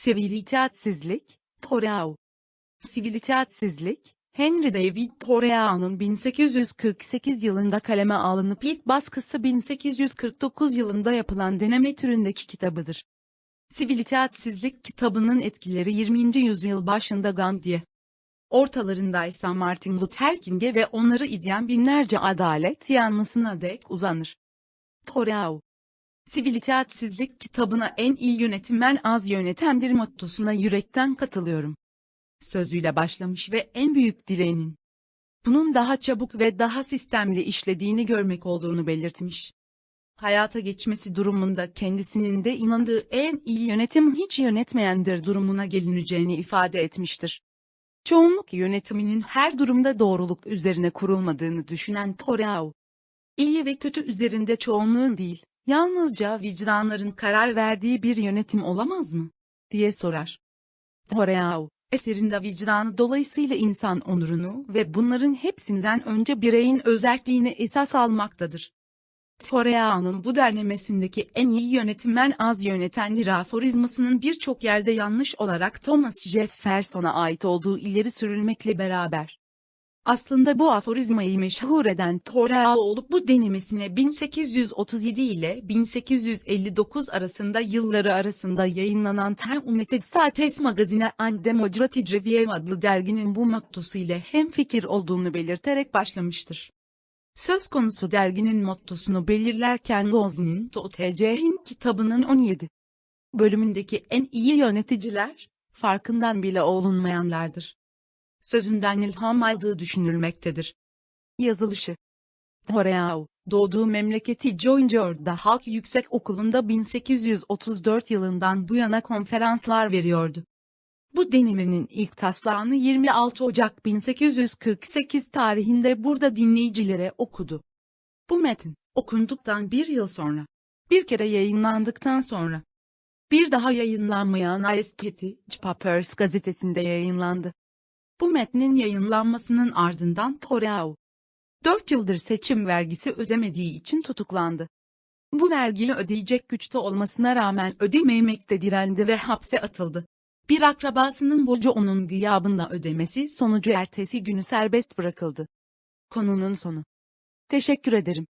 Sivil itaatsizlik, Thoreau. Sivil itaatsizlik, Henry David Thoreau'nun 1848 yılında kaleme alınıp ilk baskısı 1849 yılında yapılan deneme türündeki kitabıdır. Sivil itaatsizlik kitabının etkileri 20. yüzyıl başında Gandhi'ye, ortalarındaysa Martin Luther King'e ve onları izleyen binlerce adalet yanlısına dek uzanır. Thoreau Sivil itaatsizlik kitabına en iyi yönetim ben az yönetemdir mottosuna yürekten katılıyorum. Sözüyle başlamış ve en büyük dileğinin bunun daha çabuk ve daha sistemli işlediğini görmek olduğunu belirtmiş. Hayata geçmesi durumunda kendisinin de inandığı en iyi yönetim hiç yönetmeyendir durumuna gelineceğini ifade etmiştir. Çoğunluk yönetiminin her durumda doğruluk üzerine kurulmadığını düşünen Thoreau, iyi ve kötü üzerinde çoğunluğun değil, yalnızca vicdanların karar verdiği bir yönetim olamaz mı? diye sorar. Thoreau, eserinde vicdanı dolayısıyla insan onurunu ve bunların hepsinden önce bireyin özelliğini esas almaktadır. Thoreau'nun bu derlemesindeki en iyi yönetimmen az yönetendir aforizmasının birçok yerde yanlış olarak Thomas Jefferson'a ait olduğu ileri sürülmekle beraber. Aslında bu aforizmayı meşhur eden Thoreau olup bu denemesine 1837 ile 1859 arasında yılları arasında yayınlanan Time United States Magazine and Democratic Review adlı derginin bu mottosu ile hemfikir olduğunu belirterek başlamıştır. Söz konusu derginin mottosunu belirlerken Loznin Totece'nin kitabının 17 bölümündeki en iyi yöneticiler, farkından bile olunmayanlardır. Sözünden ilham aldığı düşünülmektedir. Yazılışı Thoreau, doğduğu memleketi Georgia'da Halk Yüksek Okulu'nda 1834 yılından bu yana konferanslar veriyordu. Bu denemenin ilk taslağını 26 Ocak 1848 tarihinde burada dinleyicilere okudu. Bu metin, okunduktan bir yıl sonra, bir kere yayınlandıktan sonra, bir daha yayınlanmayan Aesthetic Papers gazetesinde yayınlandı. Bu metnin yayınlanmasının ardından Thoreau, 4 yıldır seçim vergisi ödemediği için tutuklandı. Bu vergiyi ödeyecek güçte olmasına rağmen ödememekte direndi ve hapse atıldı. Bir akrabasının borcu onun gıyabında ödemesi sonucu ertesi günü serbest bırakıldı. Konunun sonu. Teşekkür ederim.